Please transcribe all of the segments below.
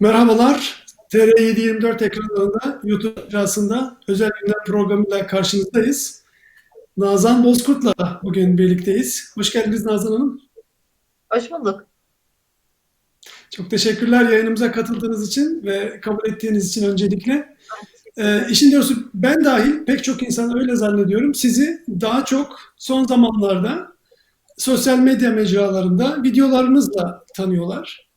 Merhabalar. TR724 ekranlarında, YouTube aşağısında özel günler programıyla karşınızdayız. Nazan Bozkurt'la bugün birlikteyiz. Hoş geldiniz Nazan Hanım. Hoş bulduk. Çok teşekkürler yayınımıza katıldığınız için ve kabul ettiğiniz için öncelikle. Ee, işin doğrusu ben dahil pek çok insan öyle zannediyorum. Sizi daha çok son zamanlarda sosyal medya mecralarında videolarınızla tanıyorlar.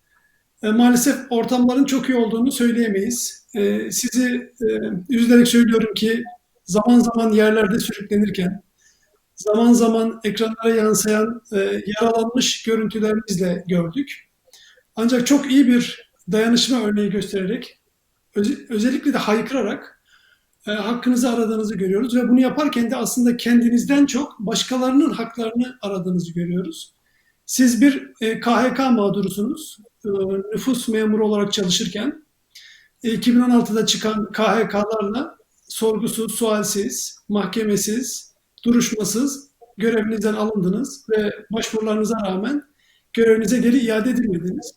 E, maalesef ortamların çok iyi olduğunu söyleyemeyiz. E, sizi e, üzülerek söylüyorum ki zaman zaman yerlerde sürüklenirken, zaman zaman ekranlara yansıyan yaralanmış görüntülerinizle gördük. Ancak çok iyi bir dayanışma örneği göstererek, öz- özellikle de haykırarak hakkınızı aradığınızı görüyoruz ve bunu yaparken de aslında kendinizden çok başkalarının haklarını aradığınızı görüyoruz. Siz bir e, KHK mağdurusunuz. E, nüfus memuru olarak çalışırken e, 2016'da çıkan KHK'larla sorgusuz, sualsiz, mahkemesiz, duruşmasız görevinizden alındınız ve başvurularınıza rağmen görevinize geri iade edilmediniz.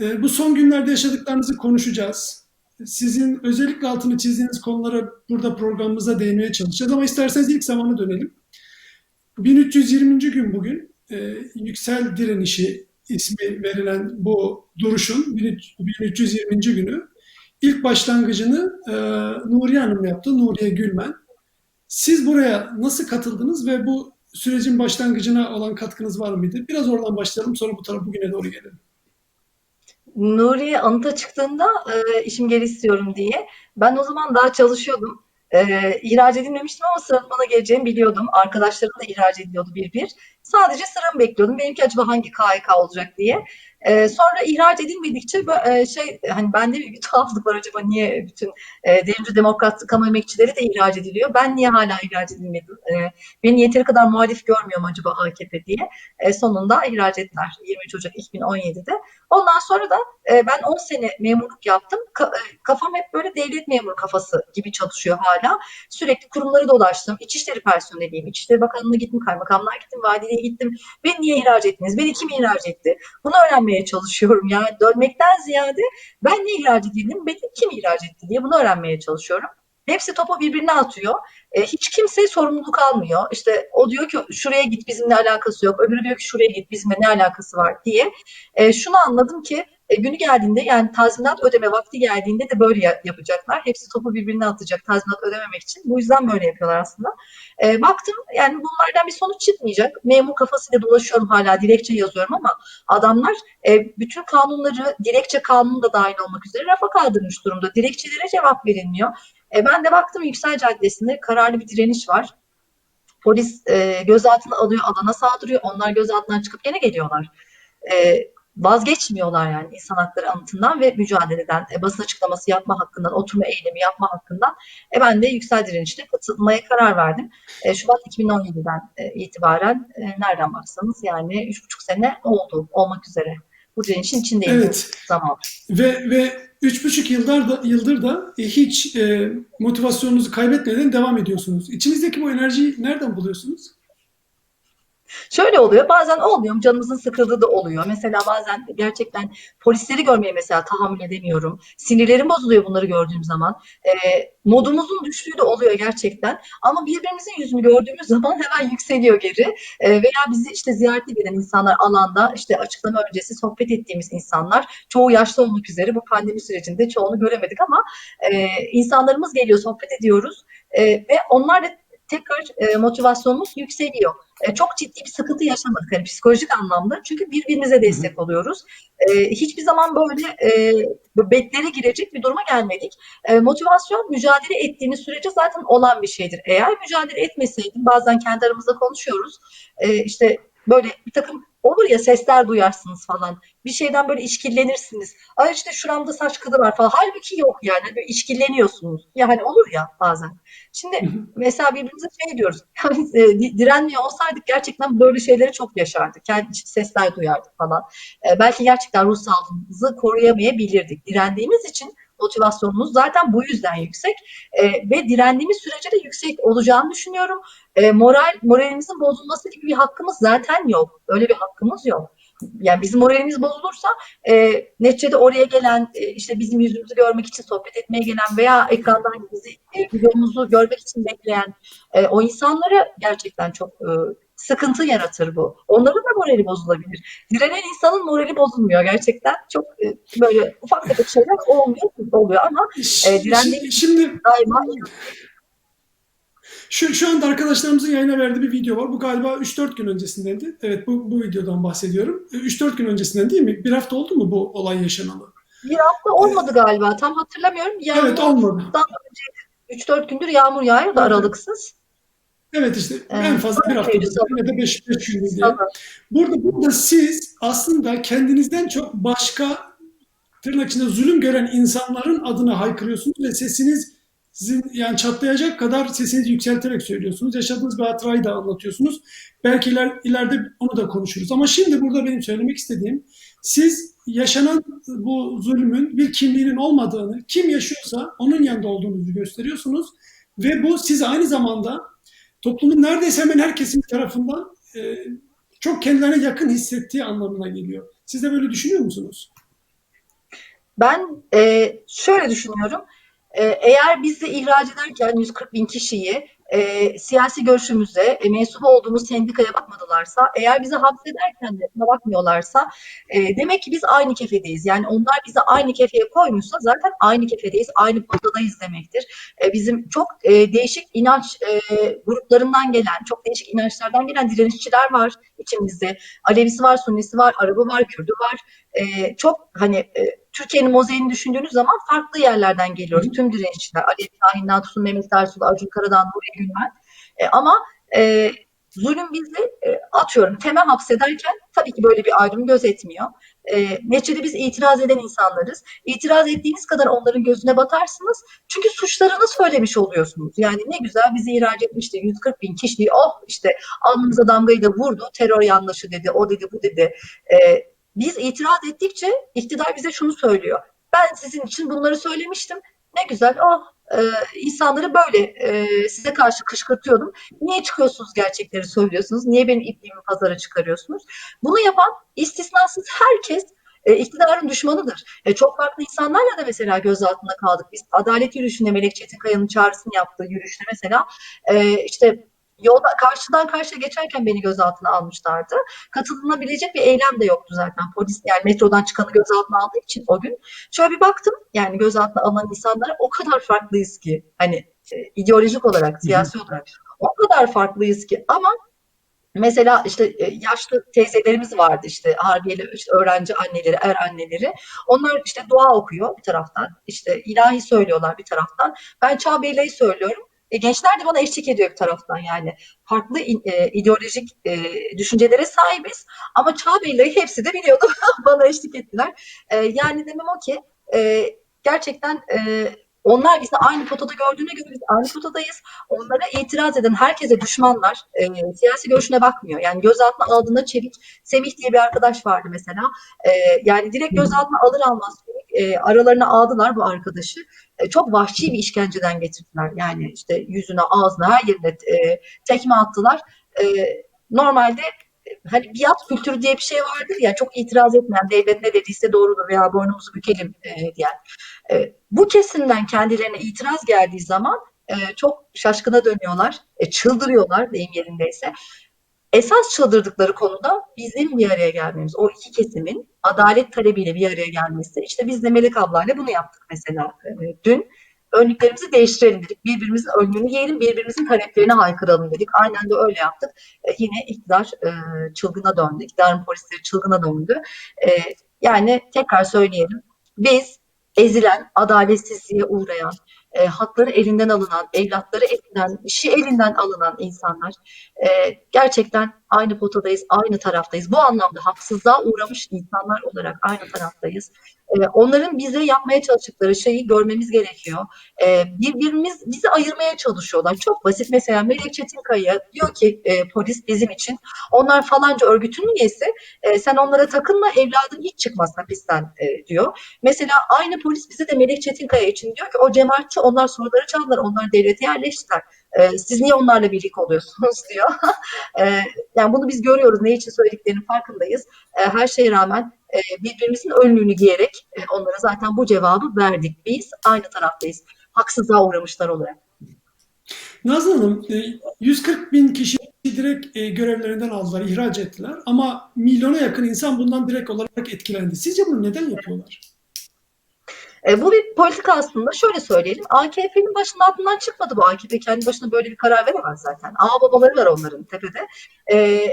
E, bu son günlerde yaşadıklarınızı konuşacağız. Sizin özellikle altını çizdiğiniz konulara burada programımıza değinmeye çalışacağız ama isterseniz ilk zamana dönelim. 1320. gün bugün e, yüksel direnişi ismi verilen bu duruşun 1320. günü ilk başlangıcını e, Nuriye Hanım yaptı, Nuriye Gülmen. Siz buraya nasıl katıldınız ve bu sürecin başlangıcına olan katkınız var mıydı? Biraz oradan başlayalım sonra bu tarafa bugüne doğru gelelim. Nuriye anıta çıktığında e, işim geri istiyorum diye. Ben o zaman daha çalışıyordum. E, ihraç edilmemiştim ama sıranın bana geleceğini biliyordum. Arkadaşlarım da ihraç ediliyordu bir bir. Sadece sıramı bekliyordum. Benimki acaba hangi KHK olacak diye. E, sonra ihraç edilmedikçe e, şey hani bende bir tuhaflık var acaba niye bütün e, devrimci demokrat kamu emekçileri de ihraç ediliyor. Ben niye hala ihraç edilmedim? E, beni yeteri kadar muhalif görmüyor mu acaba AKP diye. E, sonunda ihraç ettiler 23 Ocak 2017'de. Ondan sonra da e, ben 10 sene memurluk yaptım. Ka- e, kafam hep böyle devlet memuru kafası gibi çalışıyor hala. Sürekli kurumları dolaştım. İçişleri personeliyim. İçişleri Bakanlığı'na gittim, kaymakamlığa gittim, valiliğe gittim. Beni niye ihraç ettiniz? Beni kim ihraç etti? Bunu öğrenmeye çalışıyorum. Yani dönmekten ziyade ben niye ihraç edildim, beni kim ihraç etti diye bunu öğrenmeye çalışıyorum. Hepsi topu birbirine atıyor. E, hiç kimse sorumluluk almıyor. İşte o diyor ki şuraya git bizimle alakası yok. Öbürü diyor ki şuraya git bizimle ne alakası var diye. E, şunu anladım ki e, günü geldiğinde yani tazminat ödeme vakti geldiğinde de böyle ya- yapacaklar. Hepsi topu birbirine atacak tazminat ödememek için. Bu yüzden böyle yapıyorlar aslında. E, baktım yani bunlardan bir sonuç çıkmayacak. Memur kafasıyla dolaşıyorum hala dilekçe yazıyorum ama adamlar e, bütün kanunları dilekçe kanunu da dahil olmak üzere rafa kaldırmış durumda. Dilekçelere cevap verilmiyor. E, ben de baktım Yüksel Caddesi'nde kararlı bir direniş var. Polis e, gözaltına alıyor, alana saldırıyor. Onlar gözaltından çıkıp gene geliyorlar. E, vazgeçmiyorlar yani insan hakları anıtından ve mücadeleden, e, basın açıklaması yapma hakkından, oturma eylemi yapma hakkından. E, ben de yüksel direnişte katılmaya karar verdim. E, Şubat 2017'den e, itibaren e, nereden baksanız yani üç buçuk sene oldu olmak üzere. Bu direnişin içindeyim Evet. zaman. Ve ve üç buçuk yıldır da yıldır da e, hiç e, motivasyonunuzu kaybetmeden devam ediyorsunuz. İçinizdeki bu enerjiyi nereden buluyorsunuz? Şöyle oluyor bazen olmuyor canımızın sıkıldığı da oluyor. Mesela bazen gerçekten polisleri görmeye mesela tahammül edemiyorum. Sinirlerim bozuluyor bunları gördüğüm zaman. E, modumuzun düştüğü de oluyor gerçekten. Ama birbirimizin yüzünü gördüğümüz zaman hemen yükseliyor geri. E, veya bizi işte ziyarete gelen insanlar alanda işte açıklama öncesi sohbet ettiğimiz insanlar çoğu yaşlı olmak üzere bu pandemi sürecinde çoğunu göremedik ama e, insanlarımız geliyor sohbet ediyoruz E, ve onlar da tekrar e, motivasyonumuz yükseliyor. E, çok ciddi bir sıkıntı yaşamadık hani psikolojik anlamda. Çünkü birbirimize destek oluyoruz. E, hiçbir zaman böyle e, beklere girecek bir duruma gelmedik. E, motivasyon mücadele ettiğiniz sürece zaten olan bir şeydir. Eğer mücadele etmeseydim bazen kendi aramızda konuşuyoruz. E, işte böyle bir takım olur ya sesler duyarsınız falan. Bir şeyden böyle işkillenirsiniz. Ay işte şuramda saç kılı var falan. Halbuki yok yani. Böyle işkilleniyorsunuz. Yani olur ya bazen. Şimdi mesela birbirimize şey diyoruz. Yani e, di- direnmiyor olsaydık gerçekten böyle şeyleri çok yaşardık. İçi sesler duyardık falan. E, belki gerçekten ruh sağlığımızı koruyamayabilirdik. Direndiğimiz için motivasyonumuz zaten bu yüzden yüksek E, ve direndiğimiz sürece de yüksek olacağını düşünüyorum. E, moral moralimizin bozulması gibi bir hakkımız zaten yok. Öyle bir hakkımız yok. Yani bizim moralimiz bozulursa e, neticede oraya gelen e, işte bizim yüzümüzü görmek için sohbet etmeye gelen veya ekrandan bizi e, videomuzu görmek için bekleyen e, o insanlara gerçekten çok e, sıkıntı yaratır bu. Onların da morali bozulabilir. Direnen insanın morali bozulmuyor gerçekten. Çok e, böyle ufak tefek şeyler olmuyor, oluyor ama direndiğimiz- şi- Şimdi daima şu, şu anda arkadaşlarımızın yayına verdiği bir video var. Bu galiba 3-4 gün öncesindendi. Evet bu, bu videodan bahsediyorum. 3-4 gün öncesinden değil mi? Bir hafta oldu mu bu olay yaşanalı? bir hafta olmadı galiba. Tam hatırlamıyorum. Yani Evet olmadı. 3-4 gündür yağmur yağıyor da aralıksız. Evet işte en Evet. fazla bir hafta ya da 5 5 gün diye. Burada burada siz aslında kendinizden çok başka tırnak içinde zulüm gören insanların adına haykırıyorsunuz ve sesiniz sizin yani çatlayacak kadar sesinizi yükselterek söylüyorsunuz. Yaşadığınız bir hatırayı da anlatıyorsunuz. Belki iler, ileride onu da konuşuruz. Ama şimdi burada benim söylemek istediğim siz yaşanan bu zulmün bir kimliğinin olmadığını, kim yaşıyorsa onun yanında olduğunuzu gösteriyorsunuz. Ve bu size aynı zamanda toplumun neredeyse hemen her kesim tarafından e, çok kendilerine yakın hissettiği anlamına geliyor. Siz de böyle düşünüyor musunuz? Ben e, şöyle düşünüyorum. E, eğer bizi ihraç ederken 140 bin kişiyi e, siyasi görüşümüze, e, mensup olduğumuz sendikaya bakmadılarsa, eğer bizi hapsederken de buna bakmıyorlarsa e, demek ki biz aynı kefedeyiz. Yani onlar bizi aynı kefeye koymuşsa zaten aynı kefedeyiz, aynı potadayız demektir. E, bizim çok e, değişik inanç e, gruplarından gelen, çok değişik inançlardan gelen direnişçiler var içimizde. Alevisi var, Sunnisi var, Arabı var, Kürdü var. E, çok hani e, Türkiye'nin mozaiğini düşündüğünüz zaman farklı yerlerden geliyoruz. Tüm direnişçiler. Ali Şahin Tutun, Mehmet Ersoy, Acun Karadan, Nuri Gülmen. E, ama e, zulüm bizi e, atıyorum temel hapsederken tabii ki böyle bir ayrım gözetmiyor. E, neticede biz itiraz eden insanlarız. İtiraz ettiğiniz kadar onların gözüne batarsınız. Çünkü suçlarını söylemiş oluyorsunuz. Yani ne güzel bizi ihraç etmişti 140 bin kişiyi. Oh işte alnımıza damgayı da vurdu. Terör yanlışı dedi. O dedi bu dedi. E, biz itiraz ettikçe iktidar bize şunu söylüyor. Ben sizin için bunları söylemiştim. Ne güzel. Oh e, insanları böyle e, size karşı kışkırtıyordum. Niye çıkıyorsunuz gerçekleri söylüyorsunuz? Niye benim ipliğimi pazara çıkarıyorsunuz? Bunu yapan istisnasız herkes e, iktidarın düşmanıdır. E, çok farklı insanlarla da mesela gözaltında kaldık. Biz adalet yürüyüşünde Melek Çetinkaya'nın çağrısını yaptığı yürüyüşte mesela e, işte yolda karşıdan karşıya geçerken beni gözaltına almışlardı. Katılınabilecek bir eylem de yoktu zaten. Polis yani metrodan çıkanı gözaltına aldığı için o gün. Şöyle bir baktım yani gözaltına alınan insanlara o kadar farklıyız ki hani e, ideolojik olarak, siyasi olarak o kadar farklıyız ki ama Mesela işte e, yaşlı teyzelerimiz vardı işte harbiyeli işte öğrenci anneleri, er anneleri. Onlar işte dua okuyor bir taraftan. işte ilahi söylüyorlar bir taraftan. Ben Çağbeyle'yi söylüyorum. E, gençler de bana eşlik ediyor bir taraftan yani. Farklı e, ideolojik e, düşüncelere sahibiz. Ama Çağbeyle'yi hepsi de biliyordu. bana eşlik ettiler. E, yani demem o ki e, gerçekten e, onlar bizi aynı potada gördüğüne göre biz aynı potadayız. Onlara itiraz eden herkese düşmanlar. E, siyasi görüşüne bakmıyor. Yani gözaltına aldığında Çevik Semih diye bir arkadaş vardı mesela. E, yani direkt gözaltına alır almaz e, aralarına aldılar bu arkadaşı. E, çok vahşi bir işkenceden getirdiler. Yani işte yüzüne, ağzına, her yerine e, tekme attılar. E, normalde hani biat kültürü diye bir şey vardır ya çok itiraz etmeyen devlet ne dediyse doğrudur veya boynumuzu bükelim e, diyen. E, bu kesimden kendilerine itiraz geldiği zaman e, çok şaşkına dönüyorlar, e, çıldırıyorlar deyim yerindeyse. Esas çıldırdıkları konuda bizim bir araya gelmemiz, o iki kesimin adalet talebiyle bir araya gelmesi. İşte biz de Melek ablayla bunu yaptık mesela e, dün. Önlüklerimizi değiştirelim dedik. Birbirimizin önlüğünü giyelim, birbirimizin taleplerine haykıralım dedik. Aynen de öyle yaptık. E, yine iktidar e, çılgına döndü. İktidarın polisleri çılgına döndü. E, yani tekrar söyleyelim. Biz ezilen, adaletsizliğe uğrayan, e, hakları elinden alınan, evlatları elinden, işi elinden alınan insanlar e, gerçekten aynı potadayız, aynı taraftayız. Bu anlamda haksızlığa uğramış insanlar olarak aynı taraftayız. E, onların bize yapmaya çalıştıkları şeyi görmemiz gerekiyor. E, birbirimiz bizi ayırmaya çalışıyorlar. Çok basit. Mesela Melek Çetinkaya diyor ki e, polis bizim için onlar falanca örgütün üyesi. E, sen onlara takılma evladın hiç çıkmaz hapisten e, diyor. Mesela aynı polis bize de Melek Çetinkaya için diyor ki o cemaatçi onlar soruları çaldılar. Onlar devlete yerleştiler. E, siz niye onlarla birlik oluyorsunuz diyor. e, yani bunu biz görüyoruz. Ne için söylediklerinin farkındayız. E, her şeye rağmen e, birbirimizin önlüğünü giyerek e, onlara zaten bu cevabı verdik. Biz aynı taraftayız. Haksızlığa uğramışlar olarak. Nazlı Hanım, e, 140 bin kişi direkt e, görevlerinden aldılar, ihraç ettiler. Ama milyona yakın insan bundan direkt olarak etkilendi. Sizce bunu neden yapıyorlar? E, bu bir politika aslında. Şöyle söyleyelim. AKP'nin başının altından çıkmadı bu. AKP kendi başına böyle bir karar veremez zaten. Ağ babaları var onların tepede. E,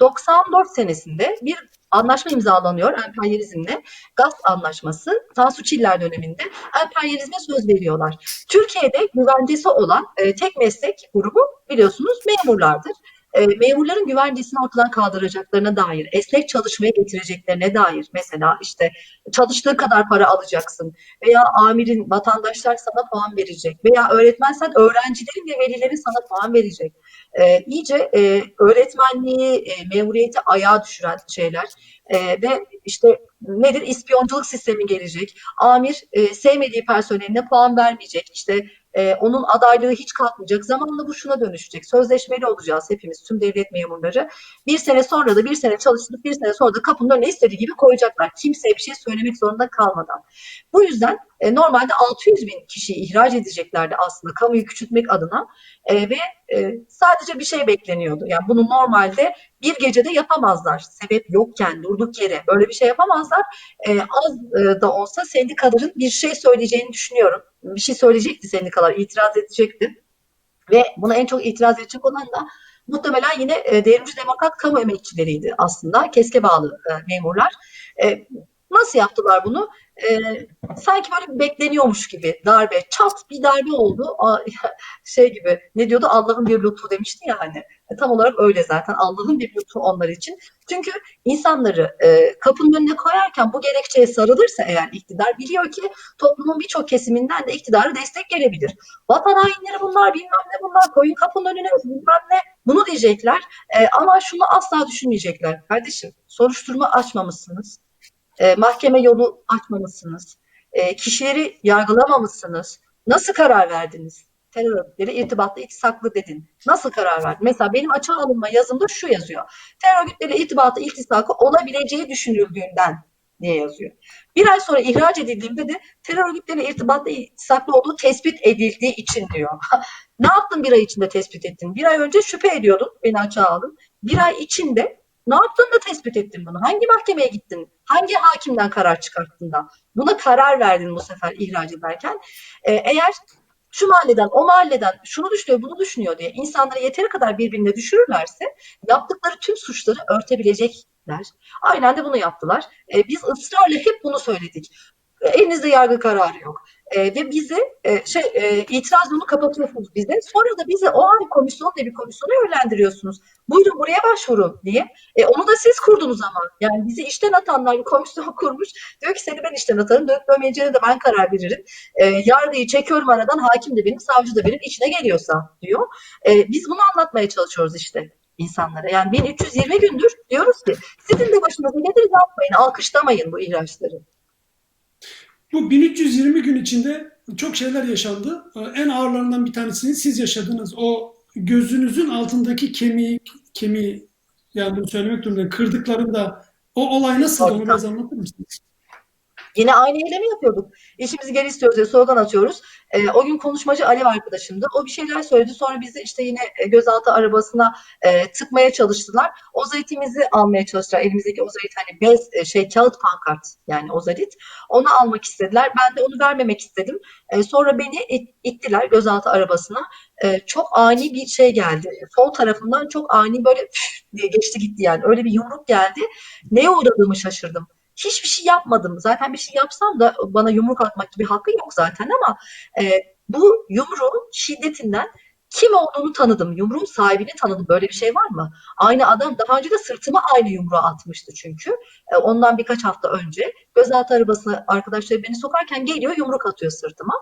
94 senesinde bir anlaşma imzalanıyor emperyalizmle. GATT anlaşması Tansu Çiller döneminde emperyalizme söz veriyorlar. Türkiye'de güvencesi olan e, tek meslek grubu biliyorsunuz memurlardır. E, memurların güvencesini ortadan kaldıracaklarına dair, esnek çalışmaya getireceklerine dair mesela işte çalıştığı kadar para alacaksın veya amirin vatandaşlar sana puan verecek veya öğretmensen öğrencilerin ve velilerin sana puan verecek. E, iyice e, öğretmenliği, e, memuriyeti ayağa düşüren şeyler e, ve işte nedir ispiyonculuk sistemi gelecek. Amir e, sevmediği personeline puan vermeyecek. İşte e, onun adaylığı hiç kalkmayacak. Zamanla bu şuna dönüşecek. Sözleşmeli olacağız hepimiz tüm devlet memurları. Bir sene sonra da bir sene çalıştırıp bir sene sonra da kapının önüne istediği gibi koyacaklar. Kimseye bir şey söylemek zorunda kalmadan. Bu yüzden e, normalde 600 bin kişiyi ihraç edeceklerdi aslında kamuyu küçültmek adına e, ve e, sadece bir şey bekleniyordu. Yani bunu normalde bir gecede yapamazlar. Sebep yokken durduk yere böyle bir şey yapamazlar. E, az e, da olsa sendikaların bir şey söyleyeceğini düşünüyorum. Bir şey söyleyecekti sendikalar, itiraz edecekti. Ve buna en çok itiraz edecek olan da muhtemelen yine e, devrimci demokrat kamu emekçileriydi aslında. Keske bağlı e, memurlar. E, nasıl yaptılar bunu? E, sanki böyle bekleniyormuş gibi darbe, çat bir darbe oldu. Aa, şey gibi ne diyordu Allah'ın bir lütfu demişti ya hani. E, tam olarak öyle zaten Allah'ın bir lütfu onlar için. Çünkü insanları e, kapının önüne koyarken bu gerekçeye sarılırsa eğer iktidar biliyor ki toplumun birçok kesiminden de iktidara destek gelebilir. Vatan hainleri bunlar bilmem ne bunlar koyun kapının önüne bilmem ne bunu diyecekler e, ama şunu asla düşünmeyecekler. Kardeşim soruşturma açmamışsınız. E, mahkeme yolu açmamışsınız. E, kişileri yargılamamışsınız. Nasıl karar verdiniz? terör örgütleri irtibatlı iltisaklı dedin. Nasıl karar verdin? Mesela benim açığa alınma yazımda şu yazıyor. Terör örgütleri irtibatlı iltisakı olabileceği düşünüldüğünden diye yazıyor. Bir ay sonra ihraç edildiğimde de terör örgütleri irtibatlı iltisaklı olduğu tespit edildiği için diyor. ne yaptın bir ay içinde tespit ettin? Bir ay önce şüphe ediyordun, beni açığa aldın. Bir ay içinde ne yaptın da tespit ettin bunu? Hangi mahkemeye gittin? Hangi hakimden karar çıkarttın da? Buna karar verdin bu sefer ihraç ederken. Ee, eğer şu mahalleden, o mahalleden şunu düşünüyor, bunu düşünüyor diye insanları yeteri kadar birbirine düşürürlerse yaptıkları tüm suçları örtebilecekler. Aynen de bunu yaptılar. E, biz ısrarla hep bunu söyledik. E, elinizde yargı kararı yok. E, ve bizi e, şey e, itiraz yolu kapatıyorsunuz bize. Sonra da bize o ay komisyon diye bir komisyona yönlendiriyorsunuz. Buyurun buraya başvurun diye. E, onu da siz kurdunuz ama. Yani bizi işten atanlar bir komisyon kurmuş. Diyor ki seni ben işten atarım. Dönüp dönmeyeceğine de ben karar veririm. E, yargıyı çekiyorum aradan. Hakim de benim, savcı da benim. içine geliyorsa diyor. E, biz bunu anlatmaya çalışıyoruz işte insanlara. Yani 1320 gündür diyoruz ki sizin de başınıza gelir yapmayın. Alkışlamayın bu ihraçları. Bu 1320 gün içinde çok şeyler yaşandı. En ağırlarından bir tanesini siz yaşadınız. O gözünüzün altındaki kemiği, kemiği yani bunu söylemek durumundayım. Kırdıklarında o olay nasıl? Onu biraz anlatır mısınız? Yine aynı eylemi yapıyorduk. İşimizi geri istiyoruz diye slogan atıyoruz. E, o gün konuşmacı Alev arkadaşımdı. O bir şeyler söyledi. Sonra bizi işte yine gözaltı arabasına e, tıkmaya çalıştılar. Ozaritimizi almaya çalıştılar. Elimizdeki ozarit hani bez şey kağıt pankart yani ozarit. Onu almak istediler. Ben de onu vermemek istedim. E, sonra beni it, ittiler gözaltı arabasına. E, çok ani bir şey geldi. Sol tarafından çok ani böyle diye geçti gitti yani. Öyle bir yumruk geldi. Neye uğradığımı şaşırdım hiçbir şey yapmadım. Zaten bir şey yapsam da bana yumruk atmak gibi hakkı yok zaten ama e, bu yumruğun şiddetinden kim olduğunu tanıdım. Yumruğun sahibini tanıdım. Böyle bir şey var mı? Aynı adam daha önce de sırtıma aynı yumruğu atmıştı çünkü. E, ondan birkaç hafta önce gözaltı arabasına arkadaşları beni sokarken geliyor yumruk atıyor sırtıma.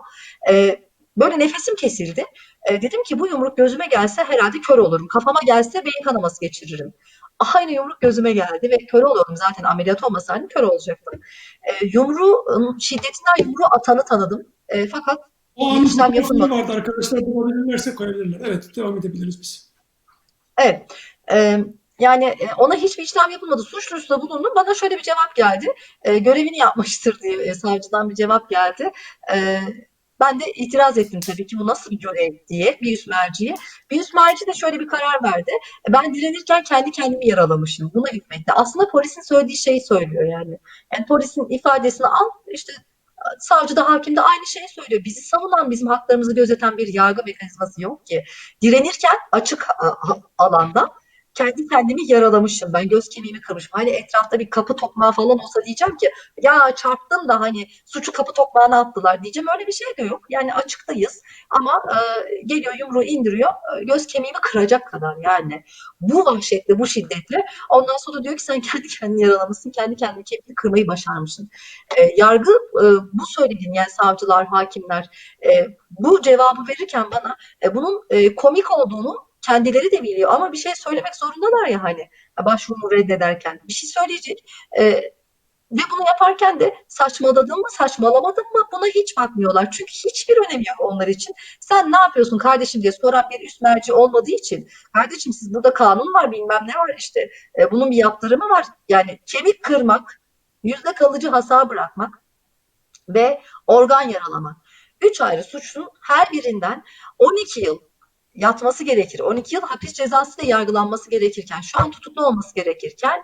E, böyle nefesim kesildi. E, dedim ki bu yumruk gözüme gelse herhalde kör olurum. Kafama gelse beyin kanaması geçiririm aynı yumruk gözüme geldi ve kör oluyordum zaten ameliyat olmasaydım kör olacaktım. E, yumruğun şiddetinden yumruğu atanı tanıdım. E, fakat O anın işlem yapılmadı. vardı arkadaşlar bulabilirlerse koyabilirler. Evet devam edebiliriz biz. Evet. Eee, yani e, ona hiçbir işlem yapılmadı. Suçlusu da bulundu. Bana şöyle bir cevap geldi. Eee, görevini yapmıştır diye e, savcıdan bir cevap geldi. Eee, ben de itiraz ettim tabii ki bu nasıl bir görev diye bir üst merciye. Bir üst merci de şöyle bir karar verdi. E, Ben direnirken kendi kendimi yaralamışım. Buna hükmetti. Aslında polisin söylediği şeyi söylüyor yani. Yani polisin ifadesini al işte savcı da hakim de aynı şeyi söylüyor. Bizi savunan, bizim haklarımızı gözeten bir yargı mekanizması yok ki. Direnirken açık alanda kendi kendimi yaralamışım. Ben göz kemiğimi kırmışım. Hani etrafta bir kapı tokmağı falan olsa diyeceğim ki ya çarptım da hani suçu kapı tokmağına attılar diyeceğim. Öyle bir şey de yok. Yani açıktayız. Ama e, geliyor yumruğu indiriyor. e, göz kemiğimi kıracak kadar yani. Bu vahşetle, bu şiddetle. Ondan sonra diyor ki sen kendi kendini yaralamışsın. Kendi kendini kemiğini kırmayı başarmışsın. E, yargı e, bu söylediğin yani savcılar, hakimler e, bu cevabı verirken bana e, bunun e, komik olduğunu kendileri de biliyor ama bir şey söylemek zorundalar ya hani başvurunu reddederken. Bir şey söyleyecek. E, ve bunu yaparken de saçmaladın mı saçmalamadın mı? Buna hiç bakmıyorlar. Çünkü hiçbir önemi yok onlar için. Sen ne yapıyorsun kardeşim? diye soran bir üst merci olmadığı için kardeşim siz burada kanun var bilmem ne var işte e, bunun bir yaptırımı var. Yani kemik kırmak yüzde kalıcı hasar bırakmak ve organ yaralamak. Üç ayrı suçun her birinden 12 yıl yatması gerekir. 12 yıl hapis cezası da yargılanması gerekirken, şu an tutuklu olması gerekirken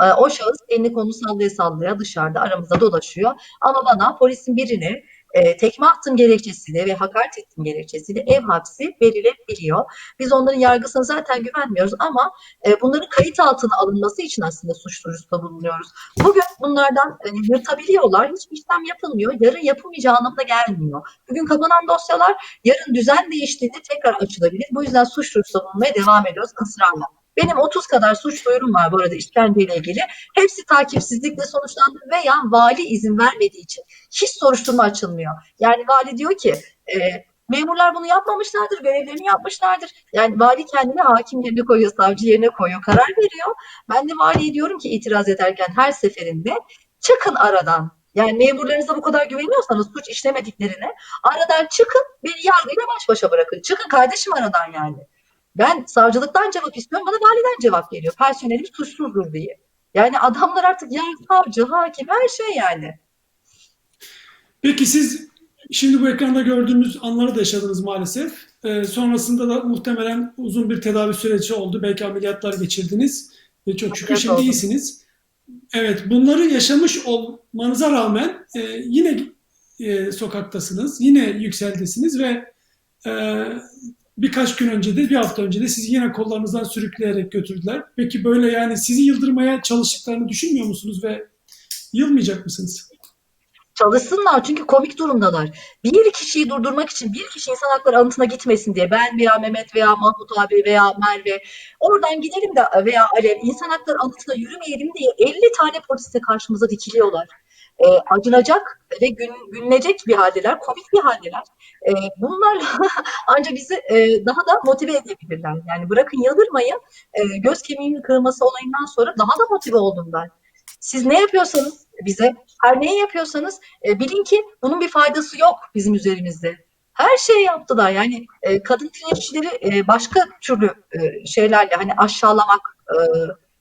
e, o şahıs elini kolunu sallaya sallaya dışarıda aramızda dolaşıyor. Ama bana polisin birini e, tekme attım gerekçesiyle ve hakaret ettim gerekçesiyle ev hapsi verilebiliyor. Biz onların yargısına zaten güvenmiyoruz ama e, bunların kayıt altına alınması için aslında suç duyurusunda bulunuyoruz. Bugün bunlardan e, yırtabiliyorlar. Hiçbir işlem yapılmıyor. Yarın yapılmayacağı anlamına gelmiyor. Bugün kapanan dosyalar yarın düzen değiştiğinde tekrar açılabilir. Bu yüzden suç duyurusunda bulunmaya devam ediyoruz ısrarla. Benim 30 kadar suç duyurum var bu arada işkenceyle ilgili. Hepsi takipsizlikle sonuçlandı veya vali izin vermediği için hiç soruşturma açılmıyor. Yani vali diyor ki e, memurlar bunu yapmamışlardır, görevlerini yapmışlardır. Yani vali kendini hakim yerine koyuyor, savcı yerine koyuyor, karar veriyor. Ben de valiye diyorum ki itiraz ederken her seferinde çıkın aradan. Yani memurlarınıza bu kadar güveniyorsanız suç işlemediklerine aradan çıkın beni yargıyla baş başa bırakın. Çıkın kardeşim aradan yani. Ben savcılıktan cevap istiyorum bana validen cevap geliyor. Personelim suçsuzdur diye. Yani adamlar artık yargı, savcı, hakim her şey yani. Peki siz şimdi bu ekranda gördüğümüz anları da yaşadınız maalesef. Ee, sonrasında da muhtemelen uzun bir tedavi süreci oldu. Belki ameliyatlar geçirdiniz ve çok şükür şimdi oldum. iyisiniz. Evet, bunları yaşamış olmanıza rağmen e, yine e, sokaktasınız, yine yükseldesiniz ve e, birkaç gün önce de, bir hafta önce de sizi yine kollarınızdan sürükleyerek götürdüler. Peki böyle yani sizi yıldırmaya çalıştıklarını düşünmüyor musunuz ve yılmayacak mısınız? Çalışsınlar çünkü komik durumdalar. Bir kişiyi durdurmak için bir kişi insan hakları anıtına gitmesin diye ben veya Mehmet veya Mahmut abi veya Merve oradan gidelim de veya Alev insan hakları anıtına yürümeyelim diye 50 tane polisle karşımıza dikiliyorlar. E, acınacak ve gün, gülünecek bir haldeler, komik bir haldeler. E, bunlarla ancak bizi e, daha da motive edebilirler. Yani bırakın yıldırmayı e, göz kemiğimin kırılması olayından sonra daha da motive oldum ben. Siz ne yapıyorsanız bize, her neyi yapıyorsanız e, bilin ki bunun bir faydası yok bizim üzerimizde. Her şeyi yaptılar. Yani e, kadın temsilcileri e, başka türlü e, şeylerle hani aşağılamak e,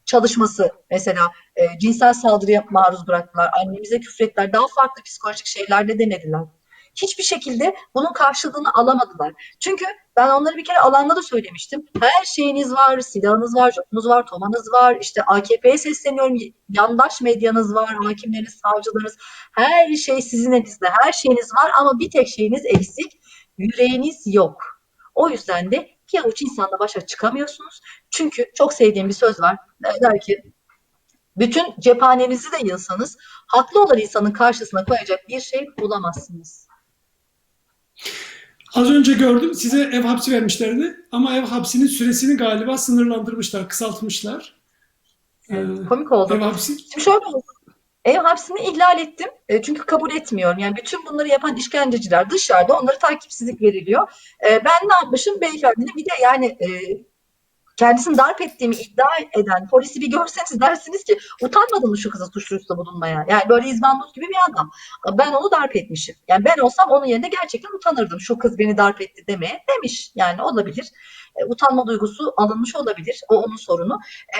çalışması mesela e, cinsel saldırıya maruz bıraktılar. Annemize küfrettiler. Daha farklı psikolojik şeyler de denediler. Hiçbir şekilde bunun karşılığını alamadılar. Çünkü ben onları bir kere alanda da söylemiştim. Her şeyiniz var, silahınız var, jopunuz var, tomanız var. İşte AKP'ye sesleniyorum. Yandaş medyanız var, hakimleriniz, savcılarınız. Her şey sizin elinizde. Her şeyiniz var ama bir tek şeyiniz eksik. Yüreğiniz yok. O yüzden de bir avuç insanla başa çıkamıyorsunuz. Çünkü çok sevdiğim bir söz var. Der ki bütün cephanenizi de yılsanız haklı olan insanın karşısına koyacak bir şey bulamazsınız. Az önce gördüm size ev hapsi vermişlerdi ama ev hapsinin süresini galiba sınırlandırmışlar, kısaltmışlar. Ee, Komik oldu. ev hapsi Şimdi şöyle oldu. Ev hapsini ihlal ettim. E, çünkü kabul etmiyorum. Yani bütün bunları yapan işkenceciler dışarıda onlara takipsizlik veriliyor. E, ben ne yapmışım? Beyefendinin bir de yani e, kendisini darp ettiğimi iddia eden polisi bir görseniz dersiniz ki utanmadın mı şu kıza suçluysa bulunmaya? Yani böyle izbandut gibi bir adam. Ben onu darp etmişim. Yani ben olsam onun yerine gerçekten utanırdım. Şu kız beni darp etti demeye demiş. Yani olabilir. E, utanma duygusu alınmış olabilir. O onun sorunu. E,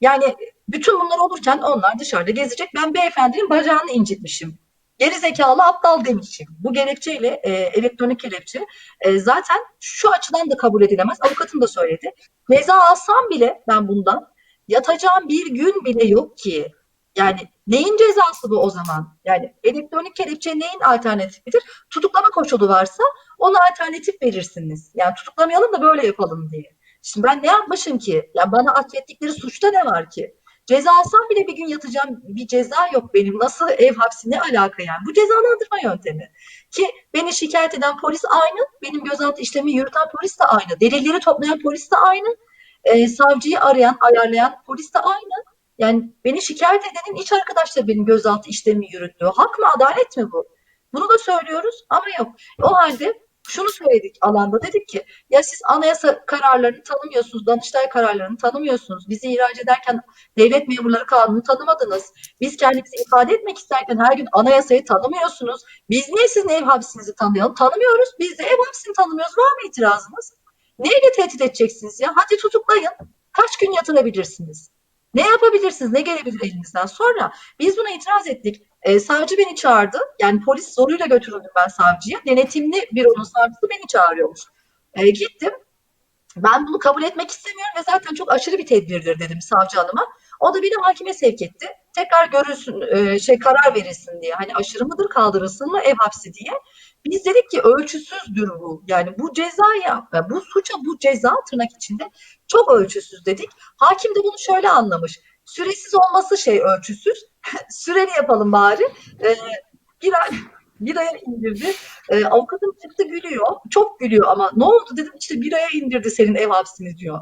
yani bütün bunlar olurken onlar dışarıda gezecek. Ben beyefendinin bacağını incitmişim. Geri zekalı aptal demişim. Bu gerekçeyle e, elektronik kelepçe e, zaten şu açıdan da kabul edilemez. Avukatım da söyledi. Ceza alsam bile ben bundan yatacağım bir gün bile yok ki. Yani neyin cezası bu o zaman? Yani elektronik kelepçe neyin alternatifidir? Tutuklama koşulu varsa ona alternatif verirsiniz. Yani tutuklamayalım da böyle yapalım diye. Şimdi ben ne yapmışım ki? Ya bana atfettikleri suçta ne var ki? Ceza alsam bile bir gün yatacağım bir ceza yok benim. Nasıl ev hapsi ne alaka yani? Bu cezalandırma yöntemi. Ki beni şikayet eden polis aynı. Benim gözaltı işlemi yürüten polis de aynı. Delilleri toplayan polis de aynı. Ee, savcıyı arayan, ayarlayan polis de aynı. Yani beni şikayet edenin iç arkadaşları benim gözaltı işlemi yürütüyor. Hak mı, adalet mi bu? Bunu da söylüyoruz ama yok. O halde şunu söyledik alanda dedik ki ya siz anayasa kararlarını tanımıyorsunuz, Danıştay kararlarını tanımıyorsunuz. Bizi ihraç ederken devlet memurları kanunu tanımadınız. Biz kendimizi ifade etmek isterken her gün anayasayı tanımıyorsunuz. Biz niye sizin ev hapsinizi tanıyalım? Tanımıyoruz. Biz de ev hapsini tanımıyoruz. Var mı itirazınız? Neyle tehdit edeceksiniz ya? Hadi tutuklayın. Kaç gün yatırabilirsiniz? Ne yapabilirsiniz? Ne gelebilir elinizden? Sonra biz buna itiraz ettik. E, savcı beni çağırdı. Yani polis zoruyla götürüldüm ben savcıya. Denetimli büronun savcısı beni çağırıyormuş. E, gittim. Ben bunu kabul etmek istemiyorum ve zaten çok aşırı bir tedbirdir dedim savcı hanıma. O da beni hakime sevk etti. Tekrar görülsün, e, şey karar verilsin diye. Hani aşırı mıdır kaldırılsın mı ev hapsi diye. Biz dedik ki ölçüsüzdür bu. Yani bu cezaya, bu suça bu ceza tırnak içinde çok ölçüsüz dedik. Hakim de bunu şöyle anlamış. Süresiz olması şey ölçüsüz. Süreli yapalım bari. E, bir ay bir aya indirdi. E, avukatım çıktı gülüyor. Çok gülüyor ama ne oldu dedim işte bir aya indirdi senin ev hapsini diyor.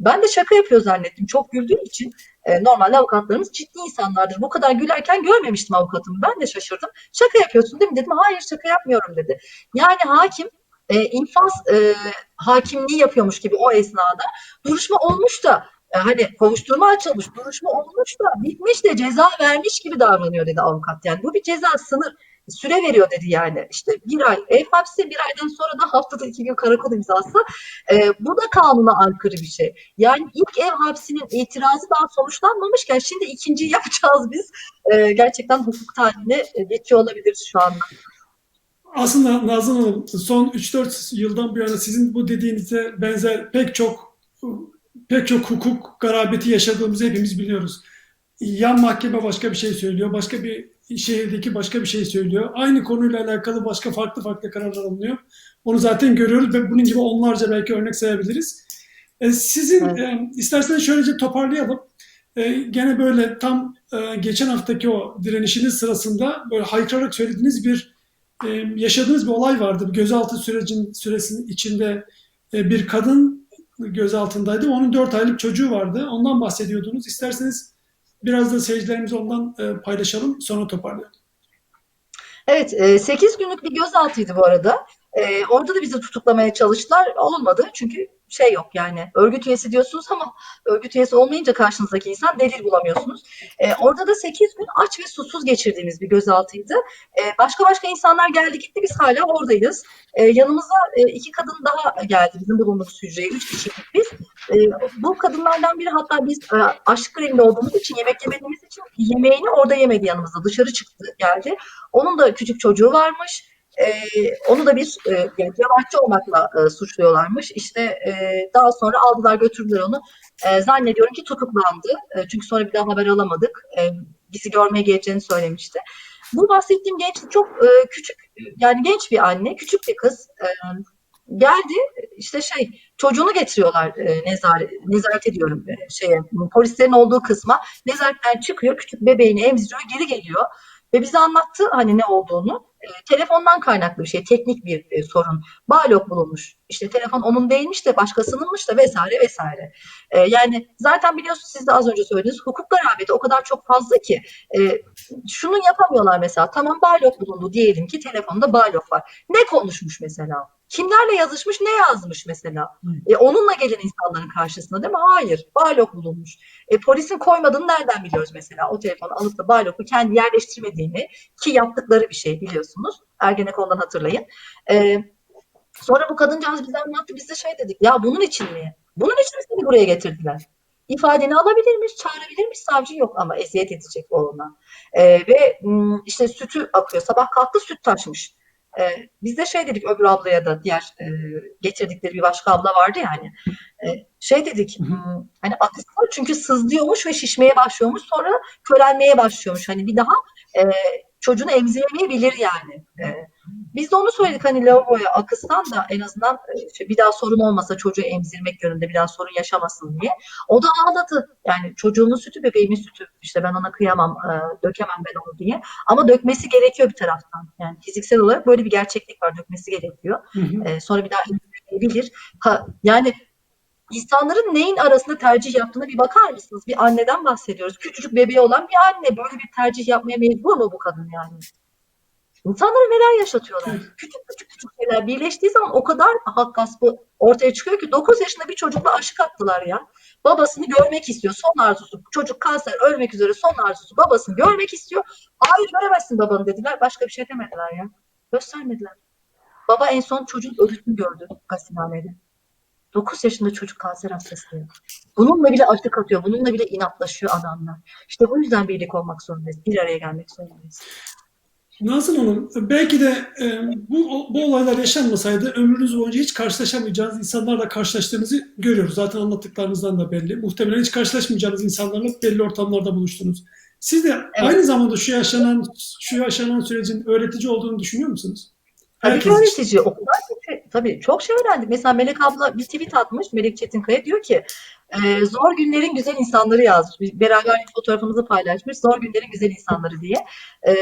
Ben de şaka yapıyor zannettim. Çok güldüğüm için e, normalde avukatlarımız ciddi insanlardır. Bu kadar gülerken görmemiştim avukatımı. Ben de şaşırdım. Şaka yapıyorsun değil mi dedim. Hayır şaka yapmıyorum dedi. Yani hakim e, infaz e, hakimliği yapıyormuş gibi o esnada duruşma olmuş da hani kovuşturma açılmış, duruşma olmuş da bitmiş de ceza vermiş gibi davranıyor dedi avukat. Yani bu bir ceza sınır süre veriyor dedi yani. İşte bir ay ev hapsi bir aydan sonra da haftada iki gün karakol imzası. E, bu da kanuna aykırı bir şey. Yani ilk ev hapsinin itirazı daha sonuçlanmamışken şimdi ikinciyi yapacağız biz. E, gerçekten hukuk tarihine geçiyor olabiliriz şu anda. Aslında Nazan Hanım son 3-4 yıldan bu yana sizin bu dediğinize benzer pek çok pek çok hukuk garabeti yaşadığımızı hepimiz biliyoruz. Yan mahkeme başka bir şey söylüyor, başka bir şehirdeki başka bir şey söylüyor. Aynı konuyla alakalı başka farklı farklı kararlar alınıyor. Onu zaten görüyoruz ve bunun gibi onlarca belki örnek sayabiliriz. E, sizin Evet. e, isterseniz şöylece toparlayalım. E, gene böyle tam e, geçen haftaki o direnişiniz sırasında böyle haykırarak söylediğiniz bir e, yaşadığınız bir olay vardı. Bir gözaltı sürecin süresinin içinde e, bir kadın gözaltındaydı. Onun 4 aylık çocuğu vardı. Ondan bahsediyordunuz. İsterseniz biraz da seyircilerimize ondan e, paylaşalım. Sonra toparlayalım. Evet, 8 günlük bir gözaltıydı bu arada. E, orada da bizi tutuklamaya çalıştılar. Olmadı çünkü şey yok yani örgüt üyesi diyorsunuz ama örgüt üyesi olmayınca karşınızdaki insan delil bulamıyorsunuz. E, orada da 8 gün aç ve susuz geçirdiğimiz bir gözaltıydı. E, başka başka insanlar geldi gitti biz hala oradayız. E, yanımıza e, iki kadın daha geldi bizim bulunduğumuz hücreye. Üç kişiydik biz. E, bu kadınlardan biri hatta biz e, aşk grevinde olduğumuz için yemek yemediğimiz için yemeğini orada yemedi yanımızda. Dışarı çıktı geldi. Onun da küçük çocuğu varmış. Ee, onu da bir e, yani olmakla e, suçluyorlarmış. İşte e, daha sonra aldılar götürdüler onu. E, zannediyorum ki tutuklandı. E, çünkü sonra bir daha haber alamadık. E, bizi görmeye geleceğini söylemişti. Bu bahsettiğim genç çok e, küçük yani genç bir anne, küçük bir kız. E, geldi işte şey çocuğunu getiriyorlar e, nezaret, nezaret ediyorum e, şeye polislerin olduğu kısma. Nezaretten çıkıyor, küçük bebeğini emziriyor, geri geliyor. Ve bize anlattı hani ne olduğunu. E, telefondan kaynaklı bir şey, teknik bir e, sorun. Balok bulunmuş. İşte telefon onun değilmiş de başkasınınmış da vesaire vesaire. E, yani zaten biliyorsunuz siz de az önce söylediniz hukuk garabeti o kadar çok fazla ki e, şunu yapamıyorlar mesela. Tamam balok bulundu diyelim ki telefonda balok var. Ne konuşmuş mesela? Kimlerle yazışmış, ne yazmış mesela? E, onunla gelen insanların karşısında değil mi? Hayır. Balok bulunmuş. E, polisin koymadığını nereden biliyoruz mesela? O telefonu alıp da Balok'u kendi yerleştirmediğini ki yaptıkları bir şey biliyorsunuz. Ergenekon'dan hatırlayın. E, sonra bu kadıncağız bize anlattı. Biz de şey dedik. Ya bunun için mi? Bunun için mi seni buraya getirdiler? İfadeni alabilirmiş, çağırabilirmiş, savcı yok ama eziyet edecek oğluna. E, ve işte sütü akıyor. Sabah kalktı süt taşmış. E, biz de şey dedik öbür ablaya da diğer e, getirdikleri bir başka abla vardı ya hani. E, şey dedik Hı hı. hmm, hani akıslar çünkü sızlıyormuş ve şişmeye başlıyormuş sonra körelmeye başlıyormuş. Hani bir daha e, çocuğunu emziremeyebilir yani. E, biz de onu söyledik hani lavaboya akıstan da en azından e, işte bir daha sorun olmasa çocuğu emzirmek yönünde bir daha sorun yaşamasın diye. O da ağladı. Yani çocuğumun sütü bebeğimin sütü. İşte ben ona kıyamam, e, dökemem ben onu diye. Ama dökmesi gerekiyor bir taraftan. Yani fiziksel olarak böyle bir gerçeklik var. Dökmesi gerekiyor. Hı hı. E, sonra bir daha emziremeyebilir. Ha, yani insanların neyin arasında tercih yaptığına bir bakar mısınız? Bir anneden bahsediyoruz. Küçücük bebeği olan bir anne böyle bir tercih yapmaya mecbur mu bu kadın yani? İnsanlara neler yaşatıyorlar? Küçük küçük küçük şeyler birleştiği zaman o kadar hak gaspı ortaya çıkıyor ki 9 yaşında bir çocukla aşık attılar ya. Babasını görmek istiyor. Son arzusu. Çocuk kanser ölmek üzere son arzusu. Babasını görmek istiyor. Hayır göremezsin babanı dediler. Başka bir şey demediler ya. Göstermediler. Baba en son çocuğun ölüsünü gördü gazethanede. 9 yaşında çocuk kanser hastası. ya. Bununla bile aşık atıyor. Bununla bile inatlaşıyor adamlar. İşte bu yüzden birlik olmak zorundayız. Bir araya gelmek zorundayız. Nazan Hanım, belki de e, bu, bu olaylar yaşanmasaydı ömrünüz boyunca hiç karşılaşamayacağınız insanlarla karşılaştığınızı görüyoruz. Zaten anlattıklarınızdan da belli. Muhtemelen hiç karşılaşmayacağınız insanlarla belli ortamlarda buluştunuz. Siz de aynı zamanda şu yaşanan şu yaşanan sürecin öğretici olduğunu düşünüyor musunuz? Tabii ki öğretici. O kadar çok şey, tabii çok şey öğrendik. Mesela Melek abla bir tweet atmış. Melek Çetinkaya diyor ki e, zor günlerin güzel insanları yazmış. Bir Beraberlik fotoğrafımızı paylaşmış. Zor günlerin güzel insanları diye. E,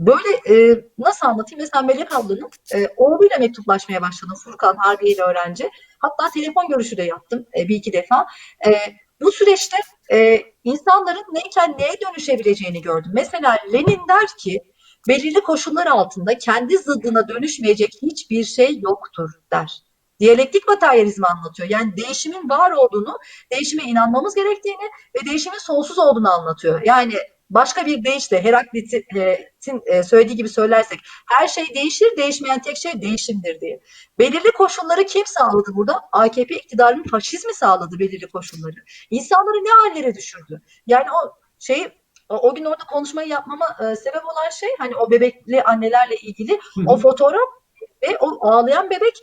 böyle e, nasıl anlatayım? Mesela Melek ablanın e, oğluyla mektuplaşmaya başladım. Furkan Harbiyeli öğrenci. Hatta telefon görüşü de yaptım e, bir iki defa. E, bu süreçte e, insanların neyken neye dönüşebileceğini gördüm. Mesela Lenin der ki belirli koşullar altında kendi zıddına dönüşmeyecek hiçbir şey yoktur der. Diyalektik materyalizmi anlatıyor. Yani değişimin var olduğunu, değişime inanmamız gerektiğini ve değişimin sonsuz olduğunu anlatıyor. Yani başka bir deyişle Heraklit'in e, söylediği gibi söylersek her şey değişir, değişmeyen tek şey değişimdir diye. Belirli koşulları kim sağladı burada? AKP iktidarının faşizmi sağladı belirli koşulları. İnsanları ne hallere düşürdü? Yani o şeyi o, o gün orada konuşmayı yapmama e, sebep olan şey hani o bebekli annelerle ilgili Hı hı. o fotoğraf ve o ağlayan bebek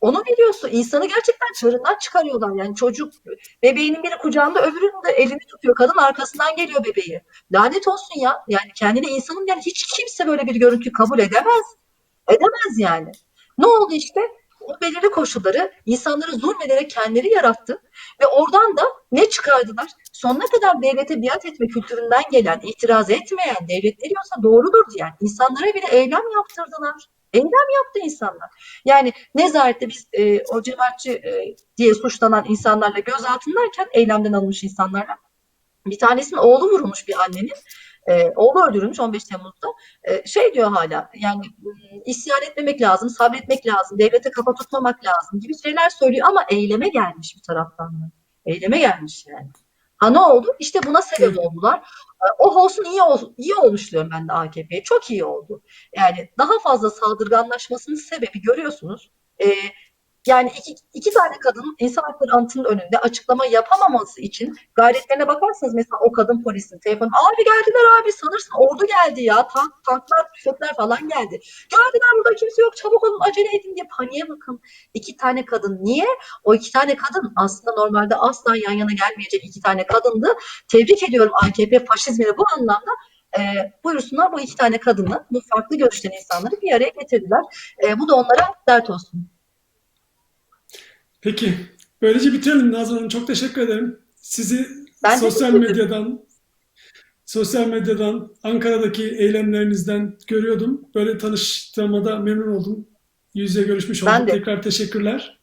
onu biliyorsun insanı gerçekten çığırından çıkarıyorlar. Yani çocuk bebeğinin biri kucağında öbürünün de elini tutuyor. Kadın arkasından geliyor bebeği. Lanet olsun ya. Yani kendine insanın yani hiç kimse böyle bir görüntü kabul edemez. Edemez yani. Ne oldu işte? O belirli koşulları insanları zulmederek kendileri yarattı ve oradan da ne çıkardılar? Sonuna kadar devlete biat etme kültüründen gelen, itiraz etmeyen, devlet diyorsa doğrudur diyen insanlara bile eylem yaptırdılar. Eylem yaptı insanlar. Yani nezarette biz e, o cemaatçi e, diye suçlanan insanlarla gözaltındayken eylemden alınmış insanlarla bir tanesinin oğlu vurulmuş bir annenin. E, oğlu öldürülmüş 15 Temmuz'da. E, şey diyor hala yani isyan etmemek lazım, sabretmek lazım, devlete kafa tutmamak lazım gibi şeyler söylüyor ama eyleme gelmiş bir taraftan da. Eyleme gelmiş yani. Ha ne oldu? İşte buna sebep oldular. E, Oh olsun iyi, ol, iyi olmuş diyorum ben de AKP'ye. Çok iyi oldu. Yani daha fazla saldırganlaşmasının sebebi görüyorsunuz. E, yani iki, iki tane kadının insan hakları anıtının önünde açıklama yapamaması için gayretlerine bakarsanız mesela o kadın polisin telefonu abi geldiler abi sanırsın ordu geldi ya tank, tanklar tüfekler falan geldi. Geldiler burada kimse yok çabuk olun acele edin diye paniğe bakın. İki tane kadın niye? O iki tane kadın aslında normalde asla yan yana gelmeyecek iki tane kadındı. Tebrik ediyorum AKP faşizmini bu anlamda. E, buyursunlar bu iki tane kadını, bu farklı görüşten insanları bir araya getirdiler. E, bu da onlara dert olsun. Peki, böylece bitirelim Nazan Hanım. Çok teşekkür ederim. Sizi Ben sosyal medyadan, sosyal medyadan, Ankara'daki eylemlerinizden görüyordum. Böyle tanıştığıma memnun oldum. Yüz yüze görüşmüş olduk. Tekrar teşekkürler.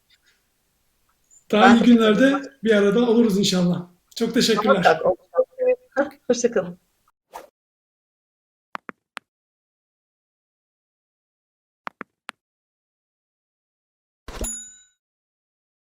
Daha Ben iyi günlerde bir arada oluruz inşallah. Çok teşekkürler. Hoşçakalın.